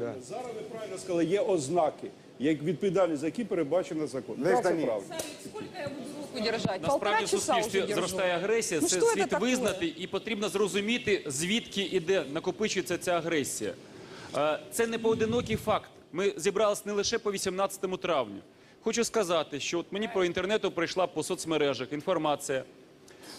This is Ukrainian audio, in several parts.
Зараз ви правильно сказали, є ознаки, як відповідальність за які передбачена закон. Так, це правда. Савик, я буду руку держать? Насправді Полтора в часа суспільстві держу. зростає агресія. Ну, це що це слід таке? визнати, і потрібно зрозуміти, звідки іде накопичується ця агресія. Е, Це не поодинокий факт. Ми зібралися не лише по 18 травню. Хочу сказати, що от мені по інтернету прийшла по соцмережах інформація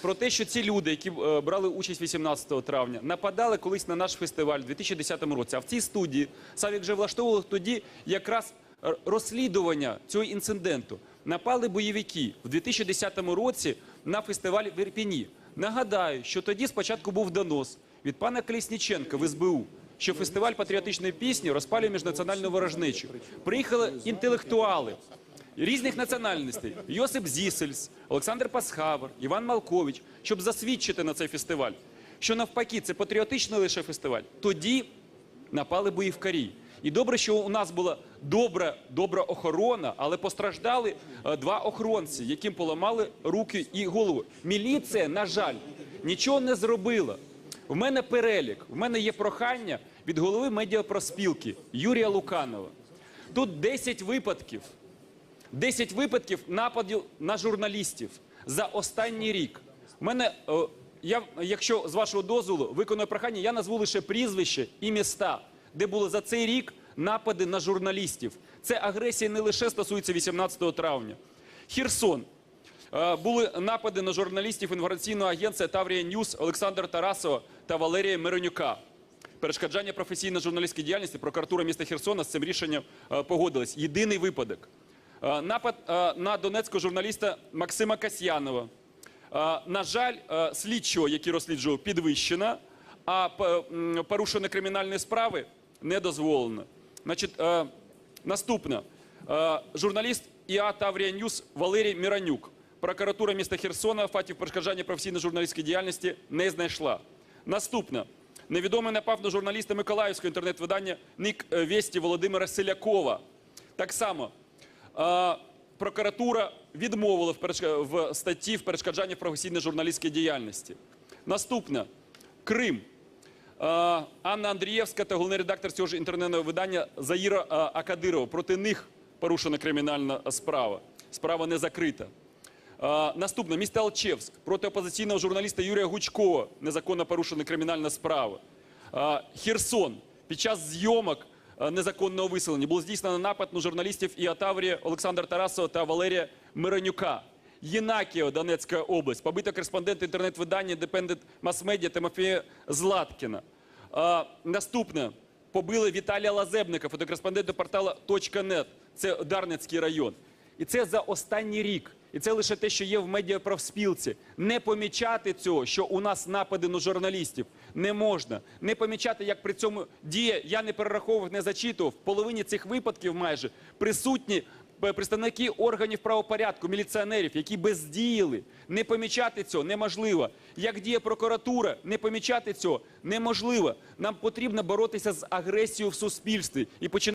про те, що ці люди, які е, брали участь 18 травня, нападали колись на наш фестиваль у 2010 році. А в цій студії Савік вже влаштовував тоді якраз е, розслідування цього інциденту. Напали бойовики в 2010 році на фестиваль в Ірпіні. Нагадаю, що тоді спочатку був донос від пана Колісніченка в СБУ, що фестиваль патріотичної пісні розпалює міжнаціональну ворожнечу. Приїхали інтелектуали різних національностей: Йосип Зісельс, Олександр Пасхавер, Іван Малкович, щоб засвідчити на цей фестиваль, що навпаки це патріотичний лише фестиваль. Тоді напали боївкарі. І добре, що у нас була добра, добра охорона, але постраждали е, два охоронці, яким поламали руки і голову. Міліція, на жаль, нічого не зробила. В мене перелік, в мене є прохання від голови медіапроспілки Юрія Луканова. Тут 10 випадків 10 випадків нападів на журналістів за останній рік. Мене, е, я, якщо з вашого дозволу виконую прохання, я назву лише прізвище і міста, де були за цей рік напади на журналістів. Це агресія не лише стосується 18 травня. Херсон. Е, Були напади на журналістів інформаційного агентства Таврія Ньюс Олександра Тарасова та Валерія Миронюка. Перешкоджання професійної журналістської діяльності прокуратура міста Херсона з цим рішенням е, погодилась. Єдиний випадок. Е, Напад е, на донецького журналіста Максима Касьянова. Е, На жаль, слідчого, який розсліджував, підвищена, а порушення кримінальної справи не дозволено. Значить, наступне. Журналіст ІА Таврія Ньюс Валерій Міранюк. Прокуратура міста Херсона фактів перешкоджання професійної журналістської діяльності не знайшла. Наступне. Невідомий напав на журналіста Миколаївського інтернет-видання Ник е, Весті Володимира Селякова. Так само прокуратура відмовила в, статті в перешкоджанні професійної журналістської діяльності. Наступне Крим. Анна Андрієвська та головний редактор цього ж інтернетного видання Заїра Акадирова. Проти них порушена кримінальна справа. Справа не закрита. Наступне місто Алчевськ проти опозиційного журналіста Юрія Гучкова незаконно порушена кримінальна справа. Херсон під час зйомок незаконного виселення було здійснено напад на журналістів і Атаврія Олександра Тарасова та Валерія Миронюка. Єнакіо, Донецька область, побито кореспондент інтернет-видання Independent Mass Media Тимофія Златкіна. Е, Наступне побили Віталія Лазебника, фотокореспондента портала .нет. Це Дарницький район. І це за останній рік. І це лише те, що є в медіапрофспілці. Не помічати цього, що у нас напади на журналістів не можна. Не помічати, як при цьому діє, я не перераховував, не зачитував. В половині цих випадків майже присутні е, представники органів правопорядку, міліціонерів, які бездіяли. Не помічати цього неможливо. Як діє прокуратура, не помічати цього неможливо. Нам потрібно боротися з агресією в суспільстві і починати.